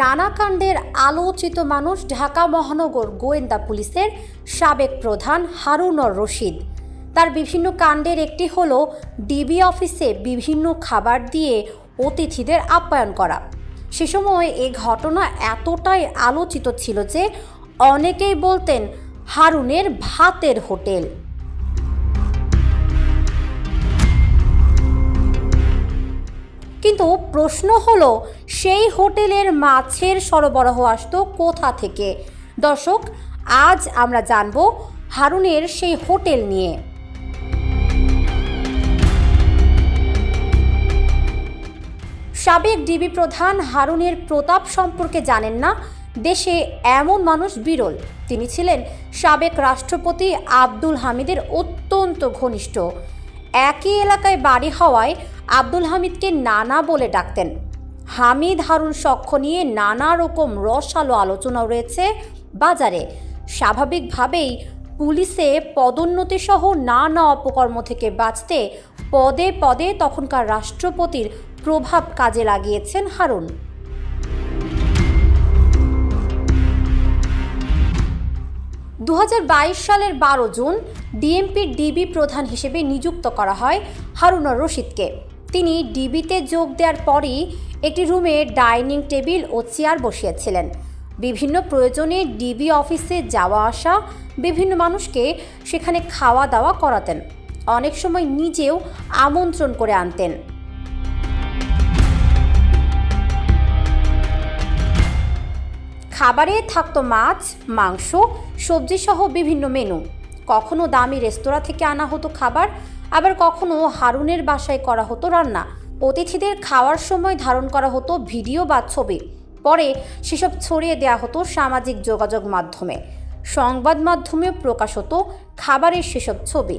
নানা কাণ্ডের আলোচিত মানুষ ঢাকা মহানগর গোয়েন্দা পুলিশের সাবেক প্রধান হারুনর রশিদ। তার বিভিন্ন কাণ্ডের একটি হল ডিবি অফিসে বিভিন্ন খাবার দিয়ে অতিথিদের আপ্যায়ন করা। সে সময় এই ঘটনা এতটাই আলোচিত ছিল যে অনেকেই বলতেন, হারুনের ভাতের হোটেল। কিন্তু প্রশ্ন হলো, সেই হোটেলের মাছের সরবরাহ আসতো কোথা থেকে? দর্শক, আজ আমরা জানব হারুনের সেই হোটেল নিয়ে। সাবেক ডিবি প্রধান হারুনের প্রতাপ সম্পর্কে জানেন না, দেশে এমন মানুষ বিরল। তিনি ছিলেন সাবেক রাষ্ট্রপতি আব্দুল হামিদের অত্যন্ত ঘনিষ্ঠ। একই এলাকায় বাড়ি হওয়ায় আব্দুল হামিদকে নানা বলে ডাকতেন। হামিদ হারুন সখ্য নিয়ে নানা রকম রসালো আলোচনাও রয়েছে বাজারে। স্বাভাবিকভাবেই পুলিশে পদোন্নতি সহ নানা অপকর্ম থেকে বাঁচতে পদে পদে তখনকার রাষ্ট্রপতির প্রভাব কাজে লাগিয়েছেন হারুন। দু হাজার বাইশ সালের বারো জুন ডিএমপির ডিবি প্রধান হিসেবে নিযুক্ত করা হয় হারুনর রশিদকে। তিনি ডিবিতে যোগ দেওয়ার পরই একটি রুমে ডাইনিং টেবিল ও চেয়ার বসিয়েছিলেন। বিভিন্ন প্রয়োজনে ডিবি অফিসে যাওয়া আসা বিভিন্ন মানুষকে সেখানে খাওয়া দাওয়া করাতেন। অনেক সময় নিজেও আমন্ত্রণ করে আনতেন। খাবারে থাকতো মাছ, মাংস সবজি সহ বিভিন্ন মেনু। কখনো দামি রেস্তোরাঁ থেকে আনা হতো খাবার, আবার কখনো হারুনের বাসায় করা হতো রান্না। অতিথিদের খাওয়ার সময় ধারণ করা হতো ভিডিও বা ছবি। পরে সেসব ছড়িয়ে দেওয়া হতো সামাজিক যোগাযোগ মাধ্যমে। সংবাদ মাধ্যমে প্রকাশ হতো খাবারের সেসব ছবি।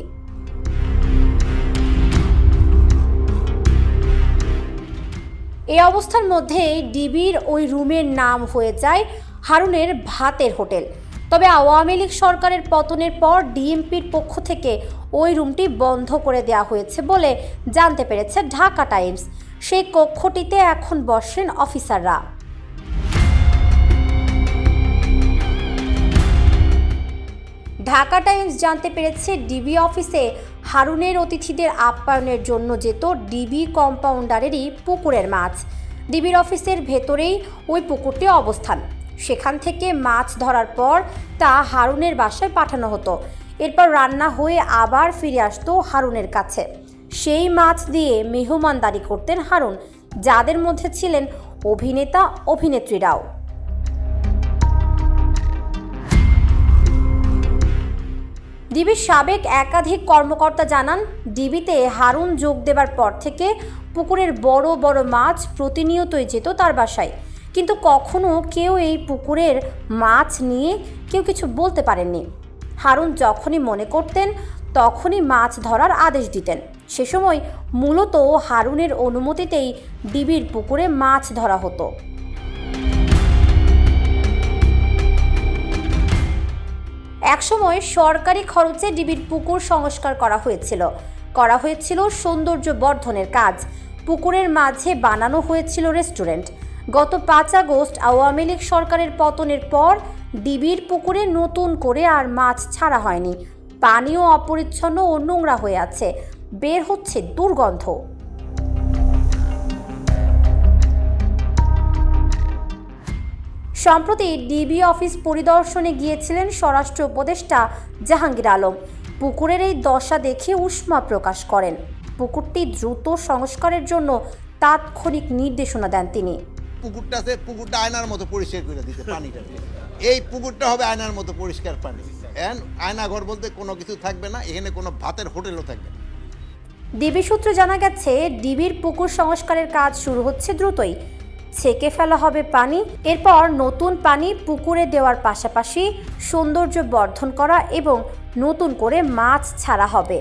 এই অবস্থার মধ্যে ডিবির ওই রুমের নাম হয়ে যায় হারুনের ভাতের হোটেল। তবে আওয়ামী লীগ সরকারের পতনের পর ডিএমপির পক্ষ থেকে ওই রুমটি বন্ধ করে দেওয়া হয়েছে বলে জানতে পেরেছে ঢাকা টাইমস। সেই কক্ষটিতে এখন বসেন অফিসাররা। ঢাকা টাইমস জানতে পেরেছে ডিবি অফিসে হারুনের অতিথিদের আপ্যায়নের জন্য যেত ডিবি কম্পাউন্ডারেরই পুকুরের মাছ। ডিবির অফিসের ভেতরেই ওই পুকুরটি অবস্থান। সেখান থেকে মাছ ধরার পর তা হারুনের বাসায় পাঠানো হতো। এরপর রান্না হয়ে আবার ফিরে আসতো হারুনের কাছে। সেই মাছ দিয়ে মেহমানদারি করতেন হারুন, যাদের মধ্যে ছিলেন অভিনেতা, অভিনেত্রীরাও। ডিবির সাবেক একাধিক কর্মকর্তা জানান, ডিবিতে হারুন যোগ দেবার পর থেকে পুকুরের বড় বড় মাছ প্রতিনিয়তই যেত তার বাসায়। কিন্তু কখনো কেউ এই পুকুরের মাছ নিয়ে কেউ কিছু বলতে পারেননি। হারুন যখনই মনে করতেন, তখনই মাছ ধরার আদেশ দিতেন। সে সময় মূলত হারুনের অনুমতিতেই ডিবির পুকুরে মাছ ধরা হতো। একসময় সরকারি খরচে ডিবির পুকুর সংস্কার করা হয়েছিল। করা হয়েছিল সৌন্দর্য বর্ধনের কাজ। পুকুরের মাঝে বানানো হয়েছিল রেস্টুরেন্ট। গত পাঁচ আগস্ট আওয়ামী লীগ সরকারের পতনের পর ডিবির পুকুরে নতুন করে আর মাছ ছাড়া হয়নি। পানিও অপরিচ্ছন্ন ও নোংরা হয়ে আছে। বের হচ্ছে দুর্গন্ধ। সম্প্রতি ডিবি অফিস পরিদর্শনে গিয়েছিলেন স্বরাষ্ট্র উপদেষ্টা জাহাঙ্গীর আলম। পুকুরের এই দশা দেখে উষ্মা প্রকাশ করেন। পুকুরটি দ্রুত সংস্কারের জন্য তাৎক্ষণিক নির্দেশনা দেন তিনি। পুকুরটা আছে, পুকুরটা আয়নার মতো পরিষ্কার করে দিতে, পানিটা এই পুকুরটা হবে আয়নার মতো পরিষ্কার পানি। আয়না ঘর বলতে কোনো কিছু থাকবে না, এখানে কোনো ভাতের হোটেলও থাকবে না। ডিবি সূত্রে জানা গেছে, ডিবির পুকুর সংস্কারের কাজ শুরু হচ্ছে দ্রুতই। ছেঁকে ফেলা হবে পানি, এরপর নতুন পানি পুকুরে দেওয়ার পাশাপাশি সৌন্দর্য বর্ধন করা এবং নতুন করে মাছ ছাড়া হবে।